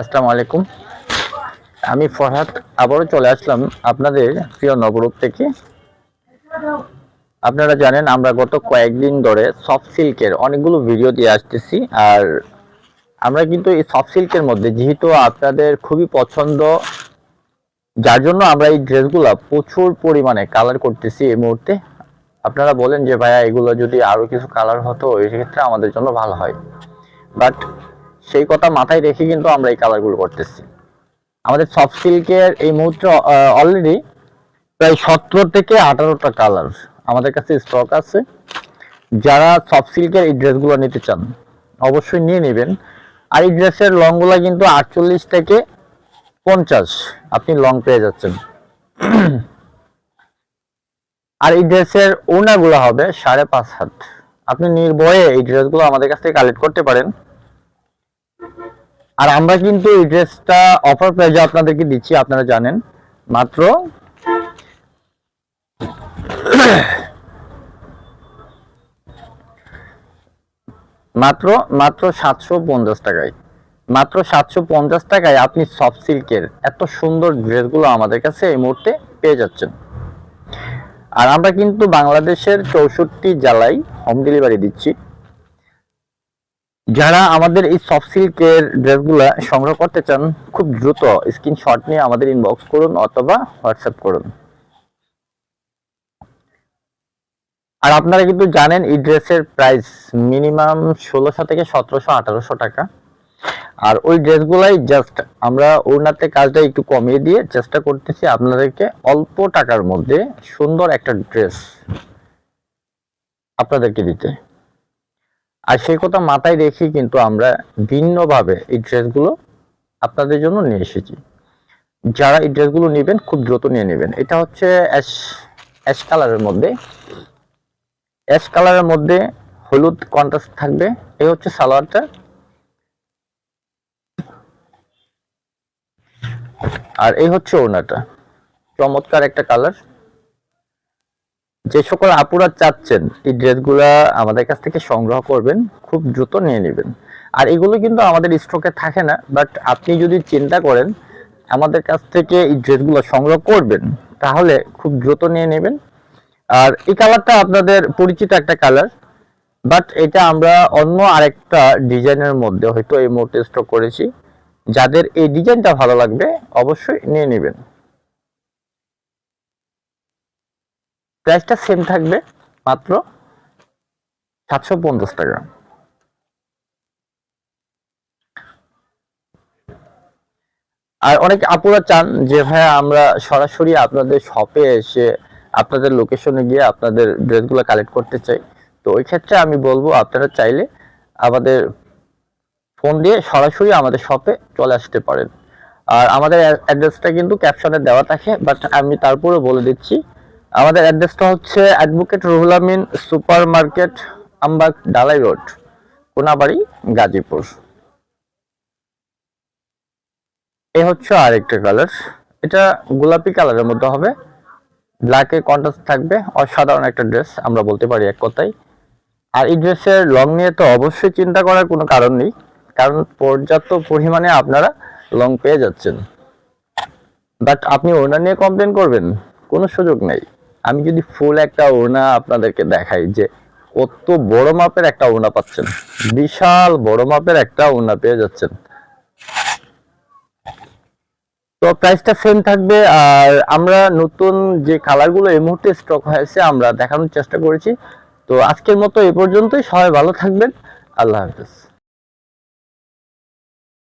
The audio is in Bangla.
আসসালামু আলাইকুম। আমি ফরহাদ, আবারও চলে আসলাম আপনাদের প্রিয় নবরূপ থেকে। আপনারা জানেন, আমরা গত কয়েকদিন ধরে সফট সিল্কের অনেকগুলো ভিডিও দিয়ে আসতেছি, আর আমরা কিন্তু এই সফট সিল্কের মধ্যে, যেহেতু আপনাদের খুবই পছন্দ, যার জন্য আমরা এই ড্রেসগুলো প্রচুর পরিমাণে কালার করতেছি এই মুহূর্তে। আপনারা বলেন যে, ভাইয়া, এগুলো যদি আরও কিছু কালার হতো সেক্ষেত্রে আমাদের জন্য ভালো হয়। বাট সেই কথা মাথায় রেখে কিন্তু আমরা এই কালারগুলো করতেছি। আমাদের সফট সিল্কের এই মুহূর্তে অলরেডি প্রায় সতেরো থেকে আঠারোটা কালার আমাদের কাছে স্টক আছে। যারা সফট সিল্কের এই ড্রেসগুলো নিতে চান, অবশ্যই নিয়ে নেবেন। আর এই ড্রেসের লংগুলো কিন্তু আটচল্লিশ থেকে পঞ্চাশ আপনি লং পেয়ে যাচ্ছেন। আর এই ড্রেসের ওনাগুলো হবে সাড়ে পাঁচ হাত। আপনি নির্ভয়ে এই ড্রেসগুলো আমাদের কাছ থেকে কালেক্ট করতে পারেন। আর আমরা কিন্তু এই ড্রেসটা অফার প্রাইজে আপনাদেরকে দিচ্ছি, আপনারা জানেন। মাত্র মাত্র মাত্র সাতশো পঞ্চাশ টাকায়। মাত্র সাতশো পঞ্চাশ টাকায় আপনি সফট সিল্কের এত সুন্দর ড্রেসগুলো আমাদের কাছে এই মুহূর্তে পেয়ে যাচ্ছেন। আর আমরা কিন্তু বাংলাদেশের চৌষট্টি জেলায় হোম ডেলিভারি দিচ্ছি। যারা আমাদের এই সফট সিল্কের ড্রেসগুলো সংগ্রহ করতে চান, খুব দ্রুত স্ক্রিনশট নিয়ে আমাদের ইনবক্স করুন অথবা হোয়াটসঅ্যাপ করুন। আর আপনারা কিন্তু জানেন এই ড্রেসের প্রাইস মিনিমাম ষোলোশো থেকে সতেরোশো, আঠারোশো টাকা। আর ওই ড্রেসগুলাই জাস্ট আমরা ওনাতে কাজটা একটু কমিয়ে দিয়ে চেষ্টা করতেছি আপনাদেরকে অল্প টাকার মধ্যে সুন্দর একটা ড্রেস আপনাদেরকে দিতে। আর সেই কথা মাথায় রেখে কিন্তু আমরা ভিন্নভাবে এই ড্রেসগুলো আপনাদের জন্য নিয়ে এসেছি। যারা এই ড্রেসগুলো নেবেন, খুব দ্রুত নিয়ে নেবেন। এটা হচ্ছে অ্যাশ অ্যাশ কালারের মধ্যে। অ্যাশ কালারের মধ্যে হলুদ কন্ট্রাস্ট থাকবে। এই হচ্ছে সালোয়ারটা। আর এই হচ্ছে ওড়নাটা। চমৎকার একটা কালার। যে সকল আপুরা চাচ্ছেন, এই ড্রেসগুলা আমাদের কাছ থেকে সংগ্রহ করবেন, খুব দ্রুত নিয়ে নেবেন। আর এগুলো কিন্তু আমাদের স্টকে থাকে না বাট আপনি যদি চিন্তা করেন, আমাদের কাছ থেকে এই ড্রেসগুলো সংগ্রহ করবেন, তাহলে খুব দ্রুত নিয়ে নেবেন। আর এই কালারটা আপনাদের পরিচিত একটা কালার বাট এটা আমরা অন্য আরেকটা ডিজাইনের মধ্যে হয়তো এই মুহূর্তে স্টক করেছি। যাদের এই ডিজাইনটা ভালো লাগবে, অবশ্যই নিয়ে নেবেন। প্রাইসটা সেম থাকবে মাত্র সাতশো পঞ্চাশ টাকা। আর অনেক আপুরা চান যে, ভাইয়া, আমরা সরাসরি আপনাদের শপে এসে আপনাদের লোকেশনে গিয়ে আপনাদের ড্রেসগুলো কালেক্ট করতে চাই। তো ওই ক্ষেত্রে আমি বলব, আপনারা চাইলে আমাদের ফোন দিয়ে সরাসরি আমাদের শপে চলে আসতে পারেন। আর আমাদের অ্যাড্রেসটা কিন্তু ক্যাপশনে দেওয়া থাকে বাট আমি তারপরে বলে দিচ্ছি আমাদের অ্যাড্রেসটা হচ্ছে advocate Ruhul Amin super market Ambagh, Dalai road, Konabari, Gazipur. এই হচ্ছে আরেকটা কালার এটা গোলাপি কালারের মধ্যে হবে। ব্ল্যাকে কন্ট্রাস্ট থাকবে। অসাধারণ একটা ড্রেস আমরা বলতে পারি এক কথায়। আর এই ড্রেসের লং নিয়ে তো অবশ্যই চিন্তা করার কোনো কারণ নেই। কারণ পর্যাপ্ত পরিমাণে আপনারা লং পেয়ে যাচ্ছেন। বাট আপনি ওড়না নিয়ে কমপ্লেন করবেন, কোনো সুযোগ নেই। আমি যদি ফুল একটা ওড়না আপনাদেরকে দেখাই যে কত বড় মাপের একটা ওড়না পাচ্ছেন। বিশাল বড় মাপের একটা ওড়না পেয়ে যাচ্ছেন। তো প্রাইসটা সেম থাকবে আর আমরা নতুন যে কালারগুলো এই মুহূর্তে স্টক হয়েছে আমরা দেখানোর চেষ্টা করেছি। তো আজকের মতো এ পর্যন্তই। সবাই ভালো থাকবেন। আল্লাহ হাফেজ।